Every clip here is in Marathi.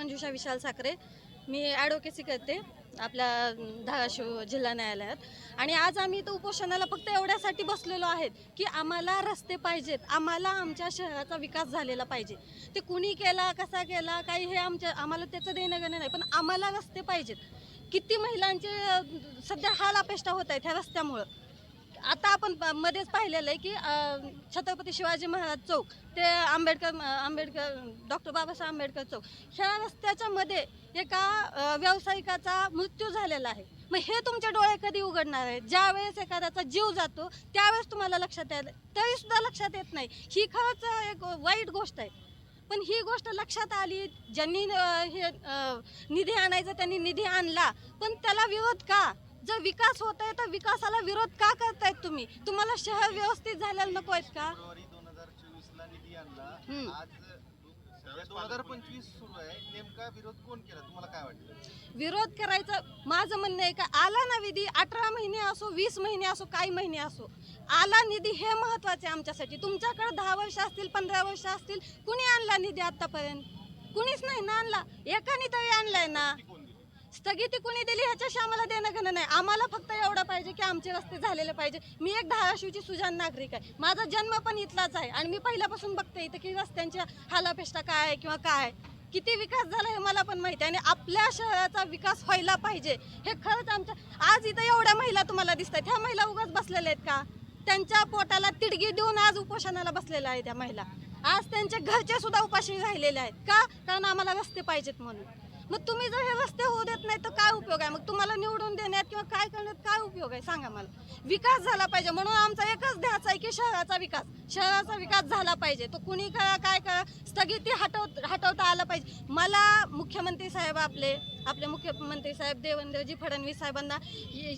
मंजुषा विशाल साखरे. मी ॲडव्होकेसी करते आपल्या धाराशिव जिल्हा न्यायालयात. आणि आज आम्ही इथं उपोषणाला फक्त एवढ्यासाठी बसलेलो आहेत की आम्हाला रस्ते पाहिजेत. आम्हाला आमच्या शहराचा विकास झालेला पाहिजे. ते कुणी केला कसा केला काही हे आमच्या आम्हाला त्याचं देणं घेणं नाही. पण आम्हाला रस्ते पाहिजेत. किती महिलांचे सध्या हाल अपेष्टा होत आहेत ह्या रस्त्यामुळं. आता आपण प- मध्येच पाहिलेलं आहे की छत्रपती शिवाजी महाराज चौक ते आंबेडकर आंबेडकर डॉक्टर बाबासाहेब आंबेडकर चौक ह्या रस्त्याच्या मध्ये एका व्यावसायिकाचा मृत्यू झालेला आहे. मग हे तुमचे डोळे कधी उघडणार आहेत? ज्या वेळेस एखाद्याचा जीव जातो त्यावेळेस तुम्हाला लक्षात यायला तरी सुद्धा लक्षात येत नाही. ही खरंच एक वाईट गोष्ट आहे. पण ही गोष्ट लक्षात आली ज्यांनी हे निधी आणायचा त्यांनी निधी आणला पण त्याला विरोध का? जर विकास होत आहे तर विकासाला विरोध का करताय? तुम्ही. तुम्हाला शहर व्यवस्थित झालेलं नको आहेत का? फेब्रुवारी दोन हजार चोवीस ला निधी आणला. हम्म. आज दोन हजार पंचवीस सुरू आहे. नेमका विरोध कोण केला? तुम्हाला काय वाटतं? विरोध करायचं माझं म्हणणं आहे का आला ना विधी अठरा महिने असो वीस महिने असो काही महिने असो आला निधी हे महत्त्वाचे आमच्यासाठी. तुमच्याकडे दहा वर्ष असतील पंधरा वर्ष असतील कुणी आणला निधी आतापर्यंत? कुणीच नाही ना आणला. एकाने तरी आणलाय ना. स्थगिती कुणी दिली ह्याच्याशी आम्हाला देणं घेणं नाही. आम्हाला फक्त एवढं पाहिजे की आमचे रस्ते झालेले पाहिजे. मी एक धाराशिवची सुजान नागरिक आहे. माझा जन्म पण इथलाच आहे. आणि मी पहिल्यापासून बघते इथं की रस्त्यांच्या हालापेष्टा काय आहे किंवा काय आहे. किती विकास झाला हे मला पण माहिती आहे. आणि आपल्या शहराचा विकास व्हायला पाहिजे हे खरंच आमच्या आज इथं एवढ्या महिला तुम्हाला दिसत आहेत ह्या महिला उगाच बसलेल्या आहेत का? त्यांच्या पोटाला तिडगी देऊन आज उपोषणाला बसलेल्या आहेत त्या महिला. आज त्यांच्या घरचे सुद्धा उपाशी राहिलेले आहेत का? कारण आम्हाला रस्ते पाहिजेत म्हणून. मग तुम्ही जर हे रस्ते होऊ देत नाही तर काय उपयोग आहे? मग तुम्हाला निवडून देण्यात किंवा काय करण्यात हो उपयोग आहे सांगा मला. विकास झाला पाहिजे म्हणून आमचा एकच ध्यास आहे की शहराचा विकास. शहराचा विकास झाला पाहिजे. तो कुणी करा काय करा स्थगिती हटव हटवता आला पाहिजे. मला मुख्यमंत्री साहेब आपले आपले मुख्यमंत्री साहेब देवेंद्रजी फडणवीस साहेबांना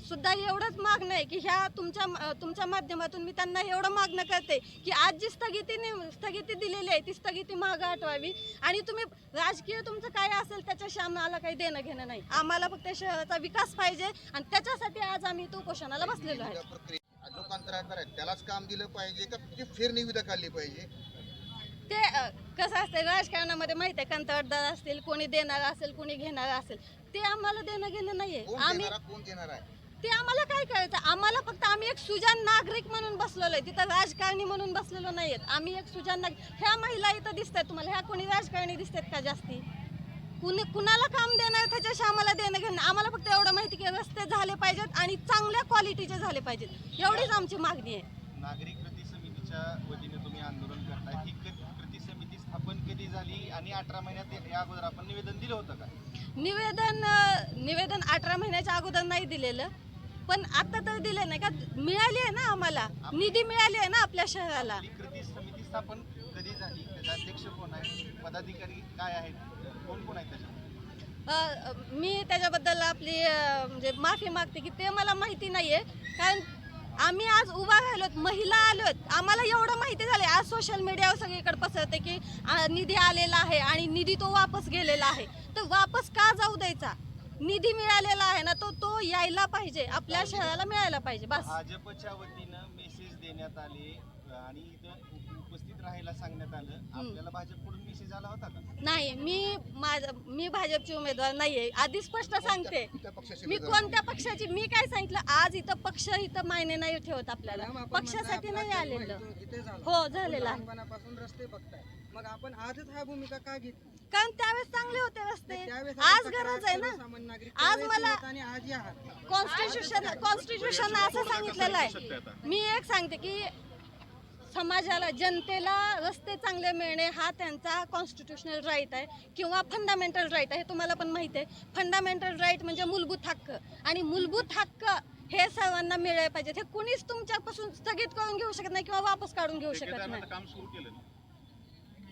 सुद्धा एवढंच मागणं आहे की ह्या तुमच्या तुमच्या माध्यमातून मी त्यांना एवढं मागणं करते की आज जी स्थगितीने स्थगिती दिलेली आहे ती स्थगिती मागं हटवावी. आणि तुम्ही राजकीय तुमचं काय असेल त्याच्याशी आम्हाला काही देणं घेणं नाही. आम्हाला फक्त शहराचा विकास पाहिजे आणि त्याच्यासाठी आज आम्ही इथं उपोषणाला बसलेलो आहे. निविदा प्रक्रिया जो कंत्राटदार आहे त्यालाच काम दिलं पाहिजे का? ती फेरनिविदा काढली पाहिजे? ते कसं असतं राजकारणामध्ये माहिती आहे कंत्राटदार असतील कोणी देणार असेल कोणी घेणार असेल ते आम्हाला देणं घेणं नाहीये. आम्ही कोण देणार आहे? ते आम्हाला काय करायचं आम्हाला फक्त आम्ही एक सुजान नागरिक म्हणून बसलेलो आहे. तिथं राजकारणी म्हणून बसलेलो नाहीयेत. आम्ही एक सुजान नागरिक ह्या महिला इथं दिसत आहेत तुम्हाला. ह्या कोणी राजकारणी दिसत आहेत का जास्ती? कुणी कुणाला काम देणार त्याच्याशी आम्हाला देणं घेणं. आम्हाला फक्त एवढं माहिती की रस्ते झाले पाहिजेत आणि चांगल्या क्वालिटीचे झाले पाहिजेत. एवढीच आमची मागणी आहे. नागरिक कृती समितीच्या वतीने तुम्ही आंदोलन करताय. ही कृती समिती स्थापन कधी झाली आणि अठरा महिन्यात या- अगोदर आपण निवेदन दिलं होतं का? निवेदन निवेदन अठरा महिन्याच्या अगोदर नाही दिलेलं. पण आता तर दिले नाही का? मिळाली आहे ना आम्हाला. निधी मिळाली आहे ना आपल्या शहराला. कृती समिती स्थापन कधी झाली त्याचे अध्यक्ष कोण आहे पदाधिकारी काय आहेत? कोण कोण आहेत मी त्याच्याबद्दल आपली अ, म्हणजे माफी मागते की ते मला माहिती नाहीये. कारण आम्ही आज उभा राहिलोत महिला आलोत. आम्हाला एवढं माहिती झालं आज सोशल मीडियावर सगळीकडे पसरते की आ, निधी आलेला आहे आणि निधी तो वापस गेलेला आहे. तर वापस का जाऊ द्यायचा? निधी मिळालेला आहे ना तो तो यायला पाहिजे. आपल्या शहराला मिळायला पाहिजे. बस. भाजपच्या वतीनं मेसेज देण्यात आले आणि इथं उप- उपस्थित राहायला सांगण्यात आलं. आपल्याला भाजपकडून मेसेज आला होता का? नाही मी माझ मी भाजपची उमेदवार नाहीये. आधी स्पष्ट सांगते. मी? कोणत्या पक्षाची मी काय सांगितलं? आज इथं पक्ष इथं मायने नाही ठेवत आपल्याला. पक्षासाठी नाही आलेलं. हो झालेलं आहे. लहानपणापासून रस्ते बघताय. मग आपण आजच हा भूमिका का घेतली? कारण त्यावेळेस चांगले होते रस्ते. त्यावेळेस आज आपण गरज आहे ना. नागरिक आज त्यावेळेस मला- होत आणि आज या आहात. कॉन्स्टिट्यूशन कॉन्स्टिट्यूशन असं सांगितलेलं आहे. मी एक सांगते की समाजाला जनतेला रस्ते चांगले मिळणे हा त्यांचा कॉन्स्टिट्युशनल राईट आहे किंवा फंडामेंटल राईट आहे हे तुम्हाला पण माहिती आहे. फंडामेंटल राईट म्हणजे मूलभूत हक्क आणि मूलभूत हक्क हे सर्वांना मिळाले पाहिजेत. हे कुणीच तुमच्यापासून स्थगित करून घेऊ शकत नाही किंवा वापस काढून घेऊ शकत नाही.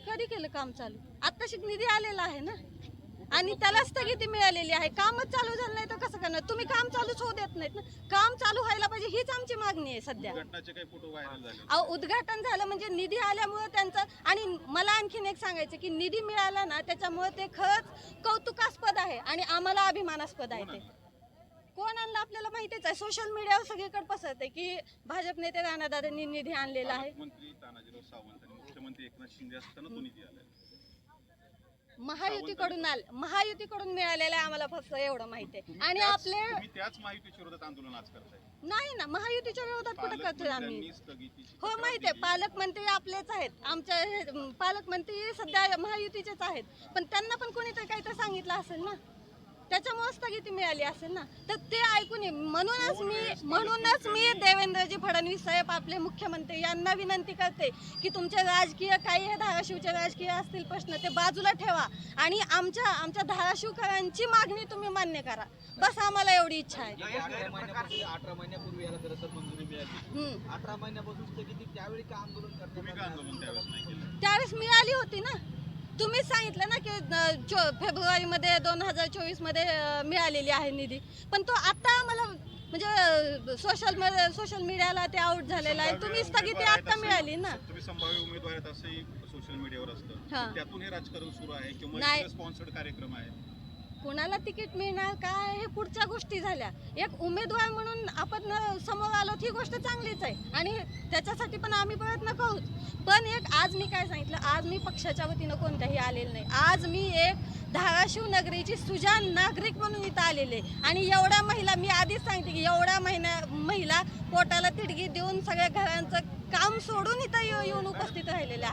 कधी केलं काम चालू? आत्ताशी निधी आलेला आहे ना? आणि त्याला स्थगिती मिळालेली आहे. कामच चालू झालं नाही तर कसं करणार? तुम्ही काम चालूच होऊ देत नाहीत ना. काम चालू व्हायला पाहिजे हीच आमची मागणी आहे सध्या. अहो उद्घाटन झालं म्हणजे निधी आल्यामुळे त्यांचं आणि मला आणखीन एक सांगायचं की निधी मिळाला ना त्याच्यामुळे ते खरंच कौतुकास्पद आहे आणि आम्हाला अभिमानास्पद आहे ते. कोण आणलं? आपल्याला माहितीच आहे. सोशल मीडियावर सगळीकडे पसरते की भाजप नेते राणादादांनी निधी आणलेला आहे. मंत्री तानाजीराव सावंत आणि मुख्यमंत्री एकनाथ शिंदे असताना तो निधी आला महायुतीकडून आल महायुतीकडून मिळालेलं आहे आम्हाला फक्त एवढं माहिती आहे. आणि आपले त्याच माहितीच्या विरोधात आंदोलन आज करताय. नाही ना महायुतीच्या विरोधात कुठं करतोय आम्ही? हो माहिती आहे. पालकमंत्री आपलेच आहेत. आमच्या पालकमंत्री सध्या महायुतीचेच आहेत. पण त्यांना पण कोणीतरी काहीतरी सांगितलं असेल ना? त्याच्यामुळे स्थगिती मिळाली असेल ना तर ते ऐकून ये. म्हणूनच मी म्हणूनच मी देवेंद्रजी फडणवीस साहेब आपले मुख्यमंत्री यांना विनंती करते की तुमचे राजकीय काही हे धाराशिवचे राजकीय असतील प्रश्न ते बाजूला ठेवा. आणि आमच्या आमच्या धाराशिवकरांची मागणी तुम्ही मान्य करा. बस आम्हाला एवढी इच्छा आहे. अठरा महिन्यापूर्वी याला खरं तर मंजुरी मिळाली. अठरा महिन्यापासून स्थगिती त्यावेळी का आंदोलन त्यावेळेस मिळाली होती ना. तुम्हीच सांगितलं ना की चो- फेब्रुवारीमध्ये दोन हजार चोवीसमध्ये अं, मिळालेली आहे निधी. पण तो आता आम्हाला म्हणजे सोशल सोशल मीडियाला ते आउट झालेला आहे. तुम्ही स्थगिती उमेदवार आता आहेत मिळाली ना. तुम्ही संभाव्य उमेदवार आहेत असंही सोशल मीडियावर असतं. त्यातून हे राजकारण सुरू आहे किंवा. स्पॉन्सर्ड कार्यक्रम आहे. कोणाला तिकीट मिळणार काय हे पुढच्या गोष्टी झाल्या. एक उमेदवार म्हणून आपण समोर आलो ही गोष्ट चांगलीच आहे. आणि त्याच्यासाठी पण आम्ही प्रयत्न करूच पण एक आज मी काय सांगितलं? आज मी पक्षाच्या वतीनं कोणत्याही आलेलं नाही. आज मी एक धाराशिव नगरीची सुजान नागरिक म्हणून इथं आलेले आणि एवढ्या महिला मी आधीच सांगते की एवढ्या महिना महिला पोटाला तिडगी देऊन सगळ्या घरांचं काम सोडून इथं येऊन उपस्थित राहिलेल्या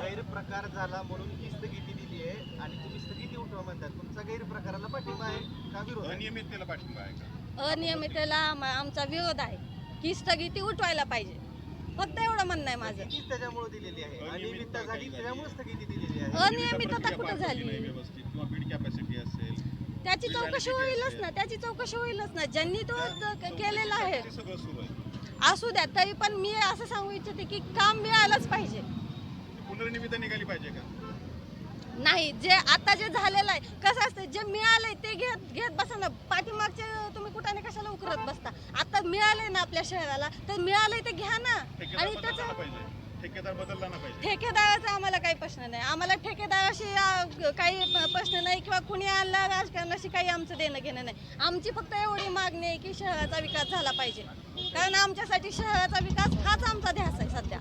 झाला म्हणून आहे आणि तुम्ही स्थगिती उठवा म्हणतात तुमचा गैरप्रकाराला पाठिंबा आहे का विरोध आहे? अनियमिततेला पाठिंबा आहे का? अनियमिततेला आम- आमचा विरोध आहे. की स्थगिती उठवायला पाहिजे. फक्त एवढं म्हणणं आहे माझं. स्थगितीच त्याच्यामुळे दिलेली आहे. अनियमितता झाली त्याच्यामुळे. स्थगिती दिलेली आहे. अनियमितता प्रक्रिया कुठं पार पडली नाही झाली व्यवस्थित. किंवा बीड कॅपॅसिटी असेल त्याची चौकशी होईलच. ना त्याची चौकशी होईलच ना. ज्यांनी तो ज- केलेला आहे. चौकशीसाठी सगळं सुरू आहे. असू द्या तरी पण मी असं सांगू इच्छिते की काम मिळालंच पाहिजे. पुनर्निविदा निघाली पाहिजे का? नाही जे आता जे झालेलं आहे कसं असतं जे मिळालंय ते घेत घेत बसा ना. पाठीमागचे तुम्ही कुठाने कशाला उकरत बसता? आता मिळालंय ना आपल्या शहराला तर मिळालंय ते घ्या ना. आणि त्याचं पाहिजे. ठेकेदार बदलला ना पाहिजे. ठेकेदाराचा आम्हाला काही प्रश्न नाही. आम्हाला ठेकेदाराशी अ, काही प्रश्न नाही किंवा कुणी आणला राजकारणाशी काही आमचं देणं घेणं नाही. आमची फक्त एवढी मागणी आहे की शहराचा विकास झाला पाहिजे. कारण आमच्यासाठी शहराचा विकास हाच आमचा ध्यास आहे सध्या.